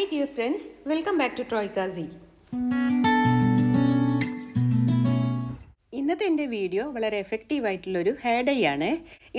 Hi dear friends, welcome back to Troikazi. ഇന്നത്തെ എന്റെ video വളരെ എഫക്റ്റീവ് ആയിട്ടുള്ളൊരു ഹെയർ ഡൈ ആണ്.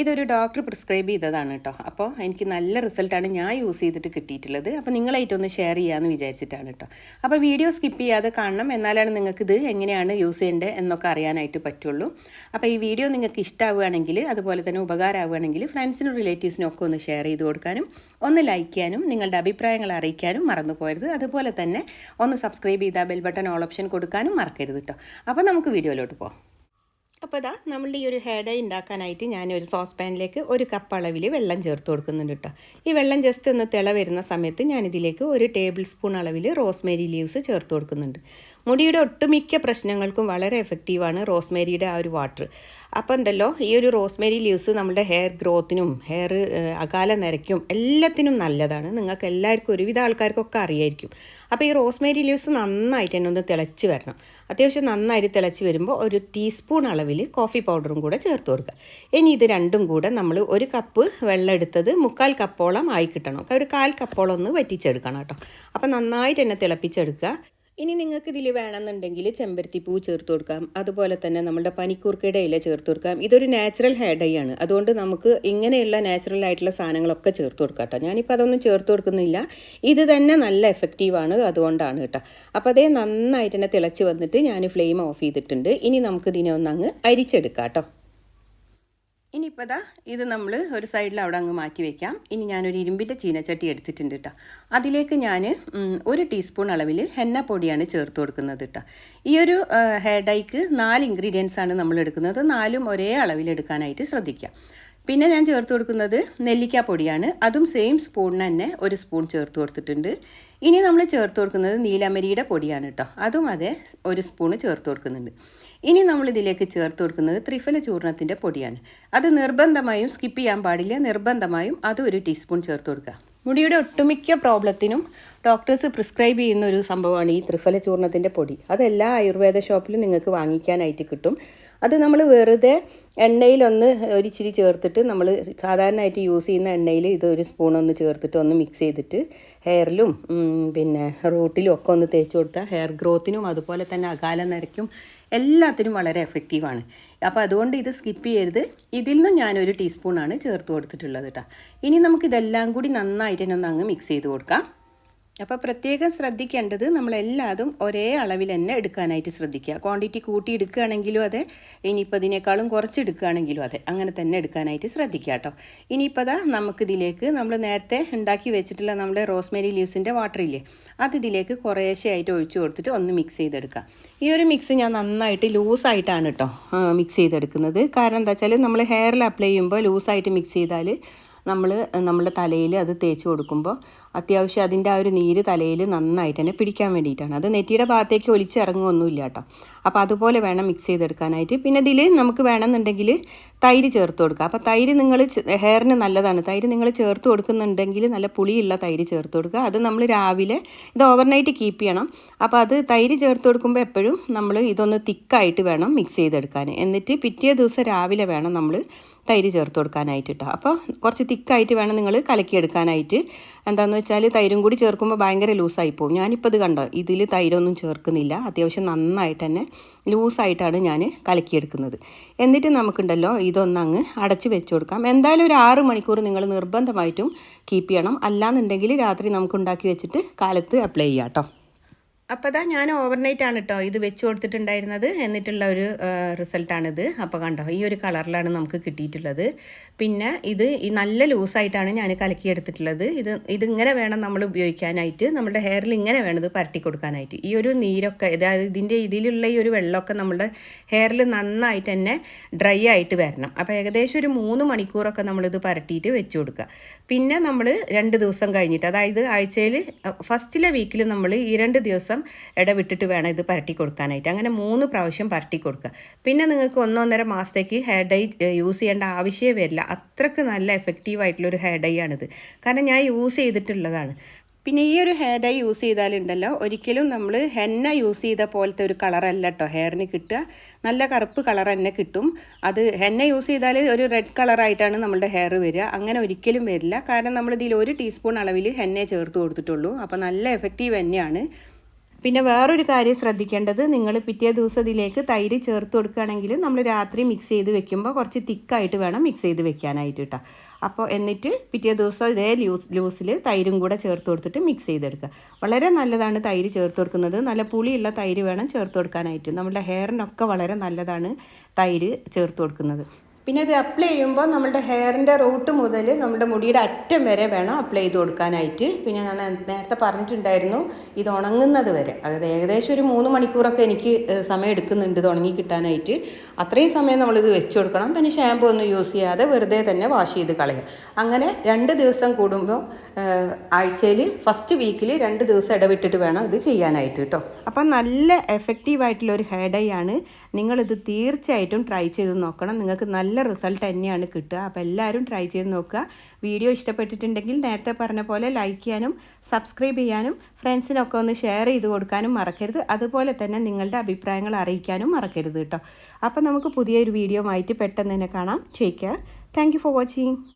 ഇതൊരു ഡോക്ടർ പ്രിസ്ക്രൈബ് ചെയ്തതാണ് കേട്ടോ അപ്പോൾ എനിക്ക് നല്ല റിസൾട്ടാണ് ഞാൻ യൂസ് ചെയ്തിട്ട് കിട്ടിയിട്ടുള്ളത്. അപ്പോൾ നിങ്ങളായിട്ടൊന്ന് ഷെയർ ചെയ്യാമെന്ന് വിചാരിച്ചിട്ടാണ് കേട്ടോ അപ്പോൾ വീഡിയോ സ്കിപ്പ് ചെയ്യാതെ കാണണം. എന്നാലാണ് നിങ്ങൾക്ക് ഇത് എങ്ങനെയാണ് യൂസ് ചെയ്യേണ്ടത് എന്നൊക്കെ അറിയാനായിട്ട് പറ്റുള്ളൂ. അപ്പോൾ ഈ വീഡിയോ നിങ്ങൾക്ക് ഇഷ്ടമാവുകയാണെങ്കിൽ അതുപോലെ തന്നെ ഉപകാരമാവുകയാണെങ്കിൽ ഫ്രണ്ട്സിനും റിലേറ്റീവ്സിനും ഒക്കെ ഒന്ന് ഷെയർ ചെയ്ത് കൊടുക്കാനും ഒന്ന് ലൈക്ക് ചെയ്യാനും നിങ്ങളുടെ അഭിപ്രായങ്ങൾ അറിയിക്കാനും മറന്നു പോകരുത് അതുപോലെ തന്നെ ഒന്ന് സബ്സ്ക്രൈബ് ചെയ്താൽ ബെൽ ബട്ടൺ ഓൾ ഓപ്ഷൻ കൊടുക്കാനും മറക്കരുത് കേട്ടോ അപ്പോൾ നമുക്ക് വീഡിയോയിലോട്ട് പോകാം അപ്പോൾ ഇതാ നമ്മളുടെ ഈ ഒരു ഹെയർ ഡൈ ഉണ്ടാക്കാനായിട്ട് ഞാനൊരു സോസ് പാനിലേക്ക് ഒരു കപ്പ് അളവിൽ വെള്ളം ചേർത്ത് കൊടുക്കുന്നുണ്ട് കേട്ടോ ഈ വെള്ളം ജസ്റ്റ് ഒന്ന് തിള വരുന്ന സമയത്ത് ഞാനിതിലേക്ക് ഒരു ടേബിൾ സ്പൂൺ അളവിൽ റോസ്മേരി ലീവ്സ് ചേർത്ത് കൊടുക്കുന്നുണ്ട്. മുടിയുടെ ഒട്ടുമിക്ക പ്രശ്നങ്ങൾക്കും വളരെ എഫക്റ്റീവാണ് റോസ്മേരിയുടെ ആ ഒരു വാട്ടർ അപ്പോൾ ഉണ്ടല്ലോ ഈ ഒരു റോസ്മേരി ലീവ്സ് നമ്മുടെ ഹെയർ ഗ്രോത്തിനും ഹെയർ അകാല നിരയ്ക്കും എല്ലാത്തിനും നല്ലതാണ്. നിങ്ങൾക്ക് എല്ലാവർക്കും ഒരുവിധ ആൾക്കാർക്കൊക്കെ അറിയായിരിക്കും. അപ്പോൾ ഈ റോസ്മേരി ലീവ്സ് നന്നായിട്ട് തന്നെ ഒന്ന് തിളച്ച് വരണം. അത്യാവശ്യം നന്നായിട്ട് തിളച്ച് വരുമ്പോൾ ഒരു ടീസ്പൂൺ അളവിൽ കോഫി പൗഡറും കൂടെ ചേർത്ത് കൊടുക്കുക. ഇനി ഇത് രണ്ടും കൂടെ നമ്മൾ ഒരു കപ്പ് വെള്ളം എടുത്തത് മുക്കാൽ കപ്പോളം ആയി കിട്ടണം. ഒരു കാൽ കപ്പോളം ഒന്ന് വറ്റിച്ചെടുക്കണം കേട്ടോ. അപ്പോൾ നന്നായിട്ട് തന്നെ തിളപ്പിച്ചെടുക്കുക. ഇനി നിങ്ങൾക്ക് ഇതിൽ വേണമെന്നുണ്ടെങ്കിൽ ചെമ്പരത്തിപ്പൂ ചേർത്ത് കൊടുക്കാം. അതുപോലെ തന്നെ നമ്മുടെ പനിക്കൂർക്കയുടെ ഇല ചേർത്ത് കൊടുക്കാം. ഇതൊരു നാച്ചുറൽ ഹെയർ ഡൈ ആണ്. അതുകൊണ്ട് നമുക്ക് ഇങ്ങനെയുള്ള നാച്ചുറൽ ആയിട്ടുള്ള സാധനങ്ങളൊക്കെ ചേർത്ത് കൊടുക്കാം കേട്ടോ. ഞാനിപ്പോൾ അതൊന്നും ചേർത്ത് കൊടുക്കുന്നില്ല. ഇത് തന്നെ നല്ല എഫക്റ്റീവാണ് അതുകൊണ്ടാണ് കേട്ടോ. അപ്പോൾ അതേ നന്നായിട്ട് തന്നെ തിളച്ച് വന്നിട്ട് ഞാൻ ഫ്ലെയിം ഓഫ് ചെയ്തിട്ടുണ്ട്. ഇനി നമുക്ക് ഇതിനെ ഒന്ന് അങ്ങ് അരിച്ചെടുക്കാം കേട്ടോ. ഇനിയിപ്പോൾ ഇത് നമ്മൾ ഒരു സൈഡിൽ അവിടെ അങ്ങ് മാറ്റി വെക്കാം. ഇനി ഞാനൊരു ഇരുമ്പിന്റെ ചീനച്ചട്ടി എടുത്തിട്ടുണ്ട് കേട്ടോ അതിലേക്ക് ഞാൻ ഒരു ടീസ്പൂൺ അളവിൽ ഹെന്ന പൊടിയാണ് ചേർത്ത് കൊടുക്കുന്നത് കേട്ടോ ഈ ഒരു ഹെയർ ഡൈക്ക് നാല് ഇൻഗ്രീഡിയൻസ് ആണ് നമ്മൾ എടുക്കുന്നത്. നാലും ഒരേ അളവിൽ എടുക്കാനായിട്ട് ശ്രദ്ധിക്കാം. പിന്നെ ഞാൻ ചേർത്ത് കൊടുക്കുന്നത് നെല്ലിക്ക പൊടിയാണ്. അതും സെയിം സ്പൂണിന് തന്നെ ഒരു സ്പൂൺ ചേർത്ത് കൊടുത്തിട്ടുണ്ട്. ഇനി നമ്മൾ ചേർത്ത് കൊടുക്കുന്നത് നീലമരിയുടെ പൊടിയാണ് കേട്ടോ അതും അതെ ഒരു സ്പൂണ് ചേർത്ത് കൊടുക്കുന്നുണ്ട്. ഇനി നമ്മൾ ഇതിലേക്ക് ചേർത്ത് കൊടുക്കുന്നത് ത്രിഫല ചൂർണത്തിന്റെ പൊടിയാണ്. അത് നിർബന്ധമായും സ്കിപ്പ് ചെയ്യാൻ പാടില്ല. നിർബന്ധമായും അത് ഒരു ടീസ്പൂൺ ചേർത്ത് കൊടുക്കുക. മുടിയുടെ ഒട്ടുമിക്ക പ്രോബ്ലത്തിനും ഡോക്ടേഴ്സ് പ്രിസ്ക്രൈബ് ചെയ്യുന്ന ഒരു സംഭവമാണ് ഈ ത്രിഫല ചൂർണത്തിന്റെ പൊടി. അത് എല്ലാ ആയുർവേദ ഷോപ്പിലും നിങ്ങൾക്ക് വാങ്ങിക്കാനായിട്ട് കിട്ടും. അത് നമ്മൾ വെറുതെ എണ്ണയിലൊന്ന് ഒരിച്ചിരി ചേർത്തിട്ട് നമ്മൾ സാധാരണയായിട്ട് യൂസ് ചെയ്യുന്ന എണ്ണയിൽ ഇത് ഒരു സ്പൂൺ ഒന്ന് ചേർത്തിട്ട് ഒന്ന് മിക്സ് ചെയ്തിട്ട് ഹെയറിലും പിന്നെ റൂട്ടിലും ഒക്കെ ഒന്ന് തേച്ച് കൊടുത്താൽ ഹെയർ ഗ്രോത്തിനും അതുപോലെ തന്നെ അകാല നിരക്കും എല്ലാത്തിനും വളരെ എഫക്റ്റീവാണ് അപ്പോൾ അതുകൊണ്ട് ഇത് സ്കിപ്പ് ചെയ്യരുത്. ഇതിൽ നിന്നും ഞാനൊരു ടീസ്പൂണാണ് ചേർത്ത് കൊടുത്തിട്ടുള്ളത് കേട്ടോ ഇനി നമുക്കിതെല്ലാം കൂടി നന്നായിട്ട് തന്നെ ഒന്ന് അങ്ങ് മിക്സ് ചെയ്ത് കൊടുക്കാം. അപ്പോൾ പ്രത്യേകം ശ്രദ്ധിക്കേണ്ടത് നമ്മളെല്ലാതും ഒരേ അളവിൽ തന്നെ എടുക്കാനായിട്ട് ശ്രദ്ധിക്കുക. ക്വാണ്ടിറ്റി കൂട്ടി എടുക്കുകയാണെങ്കിലും അതെ ഇനിയിപ്പോൾ ഇതിനേക്കാളും കുറച്ച് എടുക്കുകയാണെങ്കിലും അതെ അങ്ങനെ തന്നെ എടുക്കാനായിട്ട് ശ്രദ്ധിക്കുക കേട്ടോ. ഇനിയിപ്പോൾ അതാ നമുക്കിതിലേക്ക് നമ്മൾ നേരത്തെ ഉണ്ടാക്കി വെച്ചിട്ടുള്ള നമ്മുടെ റോസ്മേരി ലീവ്സിന്റെ വാട്ടർ ഇല്ലേ അത് ഇതിലേക്ക് കുറേശ്ശെയായിട്ട് ഒഴിച്ചു കൊടുത്തിട്ട് ഒന്ന് മിക്സ് ചെയ്തെടുക്കുക. ഈ ഒരു മിക്സ് ഞാൻ നന്നായിട്ട് ലൂസായിട്ടാണ് കേട്ടോ മിക്സ് ചെയ്തെടുക്കുന്നത്. കാരണം എന്താ വെച്ചാൽ നമ്മൾ ഹെയറിൽ അപ്ലൈ ചെയ്യുമ്പോൾ ലൂസായിട്ട് മിക്സ് ചെയ്താൽ നമ്മൾ നമ്മുടെ തലയിൽ അത് തേച്ച് കൊടുക്കുമ്പോൾ അത്യാവശ്യം അതിന്റെ ആ ഒരു നീര് തലയിൽ നന്നായിട്ട് തന്നെ പിടിക്കാൻ വേണ്ടിയിട്ടാണ്. അത് നെറ്റിയുടെ ഭാഗത്തേക്ക് ഒലിച്ചിറങ്ങുമൊന്നുമില്ല കേട്ടോ. അപ്പോൾ അതുപോലെ വേണം മിക്സ് ചെയ്തെടുക്കാനായിട്ട്. പിന്നെ ഇതിൽ നമുക്ക് വേണമെന്നുണ്ടെങ്കിൽ തൈര് ചേർത്ത് കൊടുക്കുക അപ്പോൾ തൈര് നിങ്ങൾ ഹെയറിന് നല്ലതാണ്. തൈര് നിങ്ങൾ ചേർത്ത് കൊടുക്കുന്നുണ്ടെങ്കിൽ നല്ല പുളിയുള്ള തൈര് ചേർത്ത് കൊടുക്കുക. അത് നമ്മൾ രാവിലെ ഇത് ഓവർനൈറ്റ് കീപ്പ് ചെയ്യണം. അപ്പോൾ അത് തൈര് ചേർത്ത് കൊടുക്കുമ്പോൾ എപ്പോഴും നമ്മൾ ഇതൊന്ന് തിക്കായിട്ട് വേണം മിക്സ് ചെയ്തെടുക്കാൻ എന്നിട്ട് പിറ്റേ ദിവസം രാവിലെ വേണം നമ്മൾ തൈര് ചേർത്ത് കൊടുക്കാനായിട്ട് കേട്ടോ അപ്പോൾ കുറച്ച് തിക്കായിട്ട് വേണം നിങ്ങൾ കലക്കിയെടുക്കാനായിട്ട്. എന്താണെന്ന് വെച്ചാൽ തൈരും കൂടി ചേർക്കുമ്പോൾ ഭയങ്കര ലൂസായി പോകും ഞാനിപ്പോൾ ഇത് കണ്ടോ? ഇതിൽ തൈരൊന്നും ചേർക്കുന്നില്ല. അത്യാവശ്യം നന്നായിട്ട് തന്നെ ലൂസായിട്ടാണ് ഞാൻ കലക്കിയെടുക്കുന്നത്. എന്നിട്ട് നമുക്കുണ്ടല്ലോ ഇതൊന്നങ്ങ് അടച്ച് വെച്ച് കൊടുക്കാം. എന്തായാലും ഒരു ആറ് മണിക്കൂർ നിങ്ങൾ നിർബന്ധമായിട്ടും കീപ്പ് ചെയ്യണം. അല്ലാന്നുണ്ടെങ്കിൽ രാത്രി നമുക്ക് ഉണ്ടാക്കി വെച്ചിട്ട് കാലത്ത് അപ്ലൈ ചെയ്യാം കേട്ടോ അപ്പോൾ അതാ ഞാൻ ഓവർനൈറ്റ് ആണ് കേട്ടോ ഇത് വെച്ച് കൊടുത്തിട്ടുണ്ടായിരുന്നത്. എന്നിട്ടുള്ള ഒരു റിസൾട്ടാണിത് അപ്പോൾ കണ്ടോ ഈ ഒരു കളറിലാണ് നമുക്ക് കിട്ടിയിട്ടുള്ളത്. പിന്നെ ഇത് ഈ നല്ല ലൂസായിട്ടാണ് ഞാൻ കലക്കിയെടുത്തിട്ടുള്ളത് ഇത് ഇതിങ്ങനെ വേണം നമ്മൾ ഉപയോഗിക്കാനായിട്ട്. നമ്മുടെ ഹെയറിൽ ഇങ്ങനെ വേണം ഇത് പരട്ടി കൊടുക്കാനായിട്ട്. ഈ ഒരു നീരൊക്കെ അതായത് ഇതിന്റെ ഇതിലുള്ള ഈ ഒരു വെള്ളമൊക്കെ നമ്മുടെ ഹെയറിൽ നന്നായിട്ട് തന്നെ ഡ്രൈ ആയിട്ട് വരണം. അപ്പോൾ ഏകദേശം ഒരു മൂന്ന് മണിക്കൂറൊക്കെ നമ്മളിത് പരട്ടിയിട്ട് വെച്ച് കൊടുക്കുക. പിന്നെ നമ്മൾ രണ്ട് ദിവസം കഴിഞ്ഞിട്ട് അതായത് ആഴ്ചയിൽ ഫസ്റ്റിലെ വീക്കിൽ നമ്മൾ ഈ രണ്ട് ദിവസം ഇടവിട്ടിട്ട് വേണം ഇത് പരട്ടി കൊടുക്കാനായിട്ട്. അങ്ങനെ മൂന്ന് പ്രാവശ്യം പരട്ടി കൊടുക്കുക പിന്നെ നിങ്ങൾക്ക് ഒന്നൊന്നര മാസത്തേക്ക് ഹെയർ ഡൈ യൂസ് ചെയ്യേണ്ട ആവശ്യമേ വരില്ല. അത്രയ്ക്ക് നല്ല എഫക്റ്റീവ് ആയിട്ടുള്ളൊരു ഹെയർ ഡൈ ആണിത്. കാരണം ഞാൻ യൂസ് ചെയ്തിട്ടുള്ളതാണ്. പിന്നെ ഈ ഒരു ഹെയർ ഡൈ യൂസ് ചെയ്താലുണ്ടല്ലോ ഒരിക്കലും നമ്മൾ ഹെന്ന യൂസ് ചെയ്ത പോലത്തെ ഒരു കളറല്ല കേട്ടോ ഹെയറിന് കിട്ടുക. നല്ല കറുപ്പ് കളർ തന്നെ കിട്ടും. അത് ഹെന്ന യൂസ് ചെയ്താൽ ഒരു റെഡ് കളറായിട്ടാണ് നമ്മുടെ ഹെയർ വരിക. അങ്ങനെ ഒരിക്കലും വരില്ല. കാരണം നമ്മൾ ഇതിൽ ഒരു ടീസ്പൂൺ അളവിൽ ഹെന്നെ ചേർത്ത് കൊടുത്തിട്ടുള്ളൂ. അപ്പോൾ നല്ല എഫക്റ്റീവ് തന്നെയാണ്. പിന്നെ വേറൊരു കാര്യം ശ്രദ്ധിക്കേണ്ടത് നിങ്ങൾ പിറ്റേ ദിവസം ഇതിലേക്ക് തൈര് ചേർത്ത് കൊടുക്കുകയാണെങ്കിൽ നമ്മൾ രാത്രി മിക്സ് ചെയ്ത് വെക്കുമ്പോൾ കുറച്ച് തിക്കായിട്ട് വേണം മിക്സ് ചെയ്ത് വെക്കാനായിട്ട് കേട്ടോ അപ്പോൾ എന്നിട്ട് പിറ്റേ ദിവസം ഇതേ ലൂസ് ലൂസിൽ തൈരും കൂടെ ചേർത്ത് കൊടുത്തിട്ട് മിക്സ് ചെയ്തെടുക്കുക. വളരെ നല്ലതാണ് തൈര് ചേർത്ത് കൊടുക്കുന്നത്. നല്ല പുളിയുള്ള തൈര് വേണം ചേർത്ത് കൊടുക്കാനായിട്ട്. നമ്മുടെ ഹെയറിനൊക്കെ വളരെ നല്ലതാണ് തൈര് ചേർത്ത് കൊടുക്കുന്നത്. പിന്നെ ഇത് അപ്ലൈ ചെയ്യുമ്പോൾ നമ്മുടെ ഹെയറിന്റെ റൂട്ട് മുതൽ നമ്മുടെ മുടിയുടെ അറ്റം വരെ വേണം അപ്ലൈ ചെയ്ത് കൊടുക്കാനായിട്ട്. പിന്നെ ഞാൻ നേരത്തെ പറഞ്ഞിട്ടുണ്ടായിരുന്നു ഇത് ഉണങ്ങുന്നത് വരെ. അതായത് ഏകദേശം ഒരു മൂന്ന് മണിക്കൂറൊക്കെ എനിക്ക് സമയം എടുക്കുന്നുണ്ട് ഇത് ഉണങ്ങി കിട്ടാനായിട്ട്. അത്രയും സമയം നമ്മളിത് വെച്ച് കൊടുക്കണം. പിന്നെ ഷാമ്പു ഒന്നും യൂസ് ചെയ്യാതെ വെറുതെ തന്നെ വാഷ് ചെയ്ത് കളയുക. അങ്ങനെ രണ്ട് ദിവസം കൂടുമ്പോൾ ആഴ്ചയിൽ ഫസ്റ്റ് വീക്കിൽ രണ്ട് ദിവസം ഇടവിട്ടിട്ട് വേണം ഇത് ചെയ്യാനായിട്ട് കേട്ടോ. അപ്പം നല്ല എഫക്റ്റീവ് ആയിട്ടുള്ള ഒരു ഹെയർ ഡൈ ആണ്. നിങ്ങളിത് തീർച്ചയായിട്ടും ട്രൈ ചെയ്ത് നോക്കണം. നിങ്ങൾക്ക് നല്ല റിസൾട്ട് തന്നെയാണ് കിട്ടുക. അപ്പോൾ എല്ലാവരും ട്രൈ ചെയ്ത് നോക്കുക. വീഡിയോ ഇഷ്ടപ്പെട്ടിട്ടുണ്ടെങ്കിൽ നേരത്തെ പറഞ്ഞ പോലെ ലൈക്ക് ചെയ്യാനും സബ്സ്ക്രൈബ് ചെയ്യാനും ഫ്രണ്ട്സിനൊക്കെ ഒന്ന് ഷെയർ ചെയ്ത് കൊടുക്കാനും മറക്കരുത്. അതുപോലെ തന്നെ നിങ്ങളുടെ അഭിപ്രായങ്ങൾ അറിയിക്കാനും മറക്കരുത് കേട്ടോ. അപ്പോൾ നമുക്ക് പുതിയൊരു വീഡിയോ ആയിട്ട് പെട്ടെന്ന് തന്നെ കാണാം. Take care thank for watching